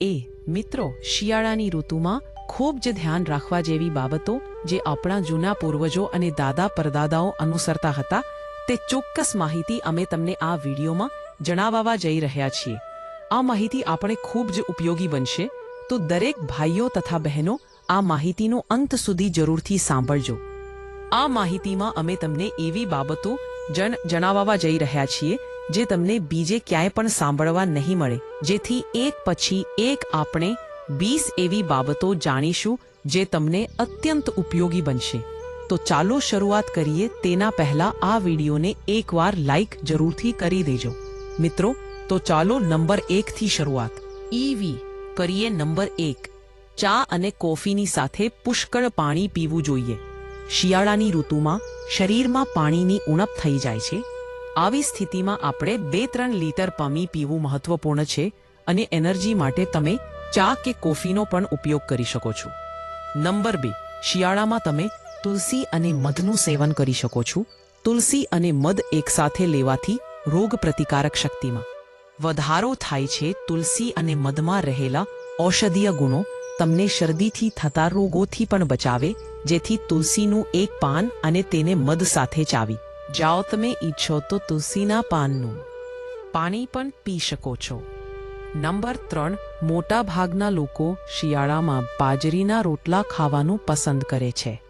એ, મિત્રો, શિયાળાની ઋતુમાં ખૂબ જ ધ્યાન રાખવા જેવી બાબતો જે આપણા જૂના પૂર્વજો અને દાદા પરદાદાઓ અનુસરતા હતા, તે ચોક્કસ માહિતી અમે તમને આ વિડીયોમાં જણાવવા જઈ રહ્યા છીએ. આ માહિતી આપણે ખૂબ જ ઉપયોગી બનશે, તો દરેક ભાઈઓ તથા બહેનો આ માહિતીનો અંત સુધી જરૂરથી સાંભળજો. આ માહિતીમાં અમે તમને એવી બાબતો જણ જણાવવા જઈ રહ્યા છીએ જે તમને બીજે ક્યાંય પણ સાંભળવા નહીં મળે. જેથી એક પછી એક આપણે વીસ એવી બાબતો જાણીશું જે તમને અત્યંત ઉપયોગી બનશે. તો ચાલો શરૂઆત કરીએ તેના પહેલા આ વિડીયોને એકવાર લાઈક જરૂરથી કરી દેજો. મિત્રો, તો ચાલો નંબર એકથી શરૂઆત. ઈવી કરીએ નંબર એક. ચા અને કોફીની સાથે પુષ્કળ પાણી પીવું જોઈએ. શિયાળાની ઋતુમાં શરીરમાં પાણીની ઉણપ થઈ જાય છે. આવી સ્થિતિમાં આપણે બે ત્રણ લીટર પામી પીવું મહત્વપૂર્ણ છે અને એનર્જી માટે તમે ચા કે કોફીનો પણ ઉપયોગ કરી શકો છો. નંબર બે, શિયાળામાં તમે તુલસી અને મધનું સેવન કરી શકો છો. તુલસી અને મધ એકસાથે લેવાથી રોગ પ્રતિકારક શક્તિમાં. વધારો થાય છે તુલસી અને મધમાં રહેલા ઔષધીય ગુણો તમને શરદીથી થતા રોગોથી પણ બચાવે, જેથી તુલસીનું એક પાન અને તેને મધ સાથે ચાવી. જાઓ તમે ઈચ્છો તો તુલસીના પાનનું. પાણી પણ પી શકો છો. નંબર ત્રણ, મોટા ભાગના લોકો શિયાળામાં બાજરીના રોટલા ખાવાનું પસંદ કરે છે.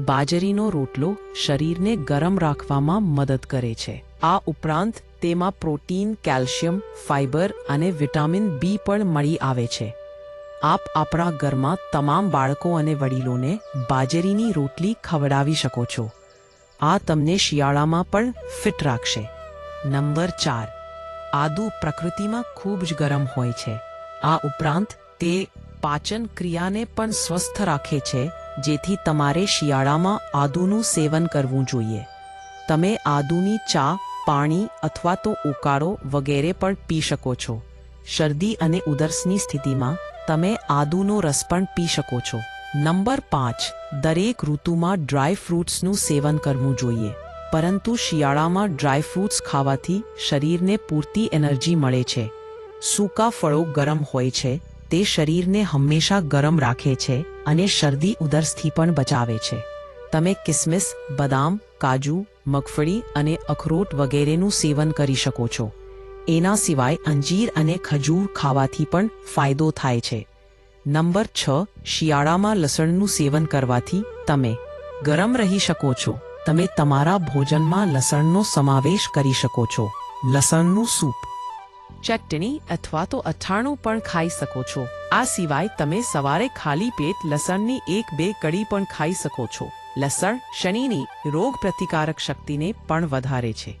બાજરીનો રોટલો શરીરને ગરમ રાખવામાં મદદ કરે છે. આ ઉપરાંત તેમાં પ્રોટીન, કેલ્શિયમ, ફાઇબર અને વિટામિન બી પણ મળી આવે છે. આપ આપણા ઘરમાં તમામ બાળકો અને વડીલોને બાજરીની રોટલી ખવડાવી શકો છો. આ તમને શિયાળામાં પણ ફિટ રાખશે. નંબર ચાર, આદુ પ્રકૃતિમાં ખૂબ જ ગરમ હોય છે. આ ઉપરાંત તે પાચન ક્રિયાને પણ સ્વસ્થ રાખે છે, જેથી તમારે શિયાળામાં આદુનું સેવન કરવું જોઈએ. તમે આદુની ચા, પાણી અથવા તો ઉકાળો વગેરે પણ પી શકો છો. શરદી અને ઉદરસની સ્થિતિમાં તમે આદુનો રસ પણ પી શકો છો. નંબર પાંચ, દરેક ઋતુમાં ડ્રાય ફ્રૂટ્સનું સેવન કરવું જોઈએ. પરંતુ શિયાળામાં ડ્રાય ફ્રૂટ્સ ખાવાથી શરીરને પૂરતી એનર્જી મળે છે. સૂકા ફળો ગરમ હોય છે, તે શરીરને હંમેશા ગરમ રાખે છે અને શરદી ઉધરસથી પણ બચાવે છે. તમે કિસમિસ, બદામ, કાજુ, મગફળી અને અખરોટ વગેરેનું સેવન કરી શકો છો. એના સિવાય અંજીર અને ખજૂર ખાવાથી પણ ફાયદો થાય છે. નંબર છ, શિયાળામાં લસણનું સેવન કરવાથી તમે ગરમ રહી શકો છો. તમે તમારા ભોજનમાં લસણનો સમાવેશ કરી શકો છો. લસણનું સૂપ, ચટણી અથવા તો અથાણું પણ ખાઈ શકો છો. આ સિવાય તમે સવારે ખાલી પેટ લસણની એક બે કડી પણ ખાઈ શકો છો. લસણ શનિની રોગ પ્રતિકારક શક્તિને પણ વધારે છે.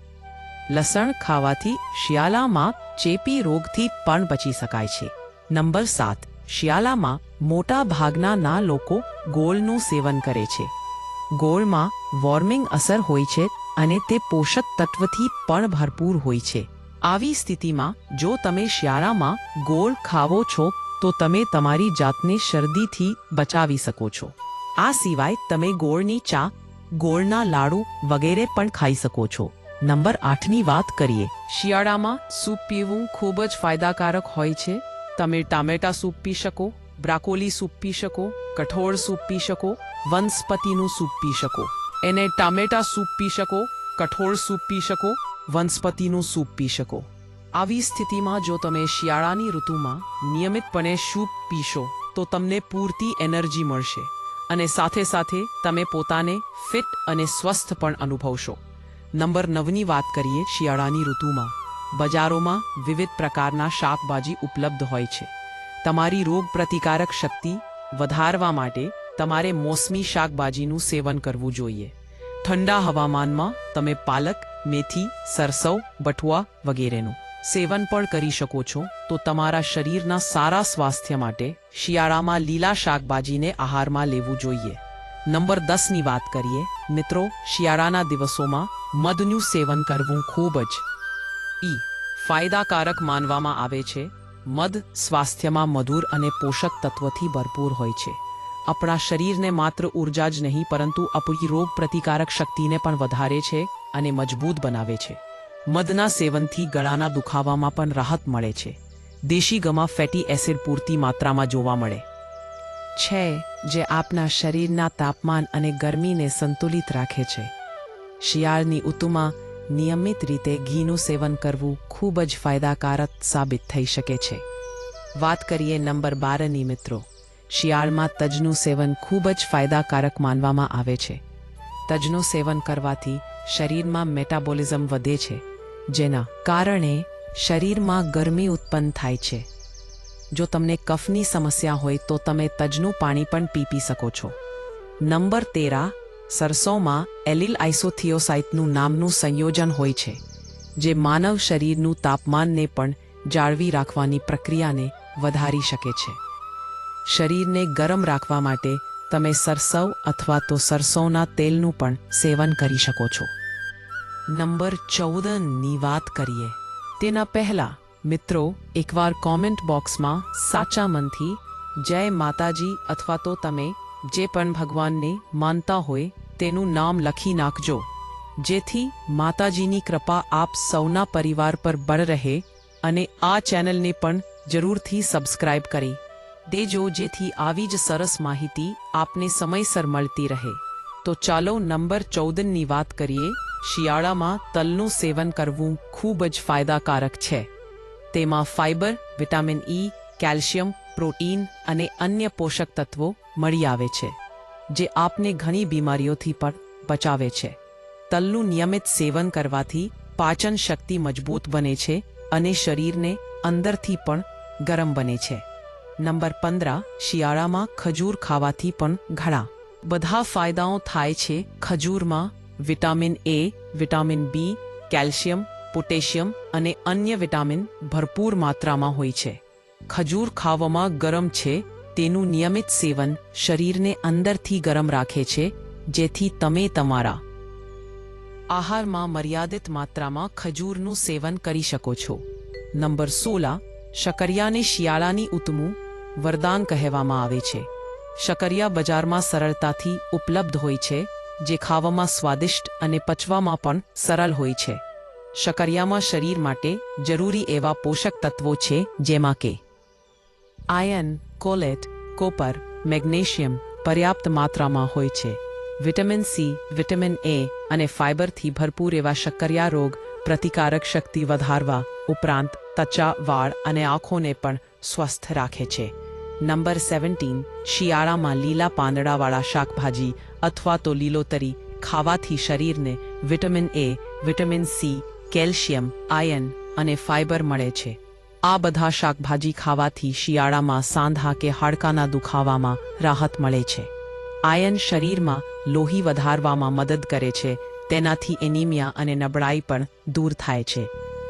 લસણ ખાવાથી શિયાળામાં ચેપી રોગથી પણ બચી શકાય છે. નંબર સાત શિયાળામાં મોટા ભાગના ના લોકો ગોળનું સેવન કરે છે. ગોળમાં વોર્મિંગ અસર હોય છે અને તે પોષક તત્વથી પણ ભરપૂર હોય છે. આવી સ્થિતિમાં જો તમે શિયાળામાં ગોળ ખાવો છો, તો તમે તમારી જાતને શરદીથી બચાવી શકો છો. આ સિવાય તમે ગોળની ચા, ગોળના લાડુ વગેરે પણ ખાઈ શકો છો. નંબર આઠની વાત કરીએ. શિયાળામાં સૂપ પીવું ખૂબ જ ફાયદાકારક હોય છે. તમે ટામેટા સૂપ પી શકો, બ્રાકોલી સૂપ પી શકો, કઠોળ સૂપ પી શકો, વનસ્પતિનું સૂપ પી શકો. એને ટામેટા સૂપ પી શકો, કઠોળ સૂપ પી શકો, વનસ્પતિનું સૂપ પી શકો. આવી સ્થિતિમાં જો તમે શિયાળાની ઋતુમાં નિયમિતપણે સૂપ પીશો, તો તમને પૂરતી એનર્જી મળશે. અને સાથે સાથે તમે પોતાને ફિટ અને સ્વસ્થ પણ અનુભવશો. નંબર નવની વાત કરીએ શિયાળાની ઋતુમાં. બજારોમાં વિવિધ પ્રકારના શાકભાજી ઉપલબ્ધ હોય છે. તમારી રોગ પ્રતિકારક શક્તિ વધારવા માટે તમારે મોસમી શાકભાજીનું સેવન કરવું જોઈએ. ઠંડા હવામાનમાં તમે પાલક, મેથી, સરસવ બટુઆ વગેરેનું સેવન પણ કરી શકો છો તો તમારા શરીરના સારા સ્વાસ્થ્ય માટે શિયાળામાં લીલા શાકભાજીને આહારમાં લેવું જોઈએ. નંબર દસની વાત કરીએ, મિત્રો, શિયાળાના દિવસોમાં મધનું સેવન કરવું ખૂબ જ ઈ ફાયદાકારક માનવામાં આવે છે. મધ સ્વાસ્થ્યમાં મધુર અને પોષક તત્વથી ભરપૂર હોય છે. આપણા શરીરને માત્ર ઊર્જા જ નહીં, પરંતુ આપણી રોગ પ્રતિકારક શક્તિને પણ વધારે છે અને મજબૂત બનાવે છે. મધના સેવનથી ગળાના દુખાવામાં પણ રાહત મળે છે. દેશી ગમાં ફેટી એસિડ પૂરતી માત્રામાં જોવા મળે. છે, જે આપના શરીરના તાપમાન અને ગરમીને સંતુલિત રાખે છે. શિયાળની ઋતુમાં નિયમિત રીતે ઘીનું સેવન કરવું ખૂબ જ ફાયદાકારક સાબિત થઈ શકે છે. વાત કરીએ નંબર બારની મિત્રો. શિયાળમાં તજનું સેવન ખૂબ જ ફાયદાકારક માનવામાં આવે છે. તજનું સેવન કરવાથી શરીરમાં મેટાબોલિઝમ વધે છે, જેના કારણે શરીરમાં ગરમી ઉત્પન્ન થાય છે. જો તમને કફની સમસ્યા હોય તો તમે તજનું પાણી પણ પી પી શકો છો. નંબર તેરા સરસોમાં એલિલ આઇસોથિયોસાઇટનું નામનું સંયોજન હોય છે, જે માનવ શરીરનું તાપમાનને પણ જાળવી રાખવાની પ્રક્રિયાને વધારી શકે છે. શરીરને ગરમ રાખવા માટે તમે સરસવ અથવા તો સરસોના તેલનું પણ સેવન કરી શકો છો. નંબર ચૌદની વાત કરીએ. તેના પહેલા, મિત્રો, એકવાર કોમેન્ટ બોક્સમાં સાચા મનથી જય માતાજી અથવા તો તમે જે પણ ભગવાનને માનતા હોય તેનું નામ લખી નાખજો. જેથી માતાજીની કૃપા આપ સૌના પરિવાર પર બળ રહે અને આ ચેનલને પણ જરૂરથી સબસ્ક્રાઇબ કરી દેજો, જેથી આવી જ સરસ માહિતી આપને સમયસર મળતી રહે. તો ચાલો નંબર ચૌદની વાત કરીએ. શિયાળામાં તલનું સેવન કરવું ખૂબ જ ફાયદાકારક છે. તેમાં fibre, vitamin E calcium, protein અને અન્ય પોષક તત્વો મળી આવે છે. જે આપને ઘણી બીમારીઓથી પણ બચાવે છે. તલનું નિયમિત સેવન કરવાથી પાચન શક્તિ મજબૂત બને છે અને શરીરને અંદરથી પણ ગરમ બને છે. નંબર પંદર, શિયાળામાં ખજૂર ખાવાથી પણ ઘણા. બધા ફાયદાઓ થાય છે ખજૂરમાં vitamin A, vitamin B, calcium, potassium અને અન્ય વિટામિન ભરપૂર માત્રામાં હોય છે. ખજૂર ખાવામાં ગરમ છે તેનું નિયમિત સેવન શરીરને અંદરથી ગરમ રાખે છે, જેથી તમે તમારા આહારમાં મર્યાદિત માત્રામાં ખજૂરનું સેવન કરી શકો છો. નંબર સોલા, શકરિયાને શિયાળાની ઉત્તમું વરદાન કહેવામાં આવે છે. શકરિયા બજારમાં સરળતાથી ઉપલબ્ધ હોય છે, જે ખાવામાં સ્વાદિષ્ટ અને પચવામાં પણ સરળ હોય છે. શકરિયામાં શરીર માટે જરૂરી એવા પોષક તત્વો છે, જેમાં કે આયર્ન કોલેટ, કોપર, મેગ્નેશિયમ પર્યાપ્ત માત્રામાં હોય છે. વિટામિન સી, વિટામિન એ અને ફાઇબરથી ભરપૂર એવા શક્કરિયા રોગ પ્રતિકારક શક્તિ વધારવા ઉપરાંત ત્વચા, વાળ અને આંખોને પણ સ્વસ્થ રાખે છે. નંબર સેવન્ટીન, શિયાળામાં લીલા પાંદડાવાળા શાકભાજી અથવા તો લીલોતરી ખાવાથી શરીરને vitamin A, vitamin C, calcium iron અને ફાઇબર મળે છે. આ બધા શાકભાજી ખાવાથી શિયાળામાં સાંધા કે હાડકાના દુખાવામાં રાહત મળે છે. આયન શરીરમાં લોહી વધારવામાં મદદ કરે છે, તેનાથી એનિમિયા અને નબળાઈ પણ દૂર થાય છે.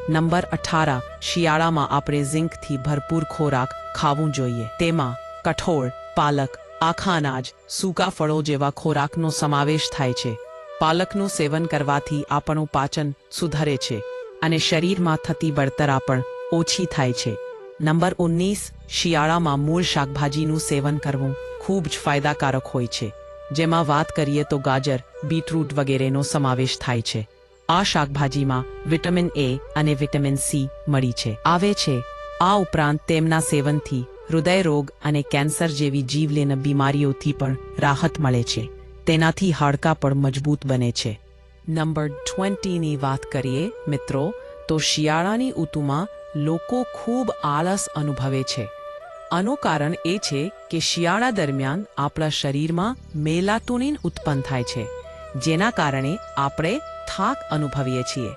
નંબર અઠારા, શિયાળામાં આપણે ઝિંકથી ભરપૂર ખોરાક ખાવું જોઈએ. તેમાં કઠોળ, પાલક, આખા અનાજ, સૂકા ફળો જેવા ખોરાકનો સમાવેશ થાય છે. પાલકનું સેવન કરવાથી આપણું પાચન સુધરે છે અને શરીરમાં થતી બળતરા પણ ઓછી થાય છે. નંબર ઓગણીસ, શિયાળામાં મૂળ શાકભાજીનું સેવન કરવું ખૂબ જ ફાયદાકારક હોય છે. જેમાં વાત કરીએ તો ગાજર, બીટરૂટ વગેરેનો સમાવેશ થાય છે. આ શાકભાજીમાં વિટામિન એ અને વિટામિન સી મળી છે. આવે છે. આ ઉપરાંત તેમના સેવનથી હૃદય રોગ અને કેન્સર જેવી જીવલેન બીમારીઓથી પણ રાહત મળે છે. તેનાથી હાડકાં પણ મજબૂત બને છે. નંબર ટ્વેન્ટીની વાત કરીએ મિત્રો, તો શિયાળાની ઋતુમાં લોકો ખૂબ આળસ અનુભવે છે. આનું કારણ એ છે કે શિયાળા દરમિયાન આપણા શરીરમાં મેલાટોનિન ઉત્પન્ન થાય છે, જેના કારણે આપણે થાક અનુભવીએ છીએ.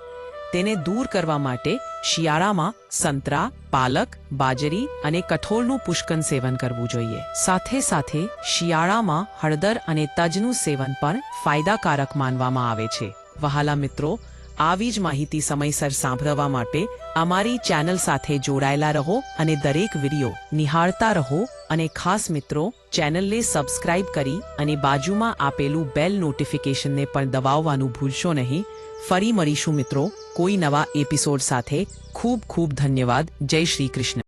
તેને દૂર કરવા માટે શિયાળામાં સંતરા, પાલક, બાજરી અને કઠોળનું પુષ્કન સેવન કરવું જોઈએ. સાથે સાથે શિયાળામાં હળદર અને તજનું સેવન પણ ફાયદાકારક માનવામાં આવે છે. વહાલા મિત્રો આવી જ માહિતી સમયસર સાંભળવા માટે અમારી ચેનલ સાથે જોડાયેલા રહો અને દરેક વીડિયો નિહાળતા રહો અને ખાસ મિત્રો, ચેનલને સબસ્ક્રાઇબ કરી અને બાજુમાં આપેલું બેલ નોટિફિકેશનને પણ દબાવવાનું ભૂલશો નહીં. ફરી મળીશું મિત્રો, કોઈ નવા એપિસોડ સાથે. ખૂબ ખૂબ ધન્યવાદ. જય શ્રી કૃષ્ણ.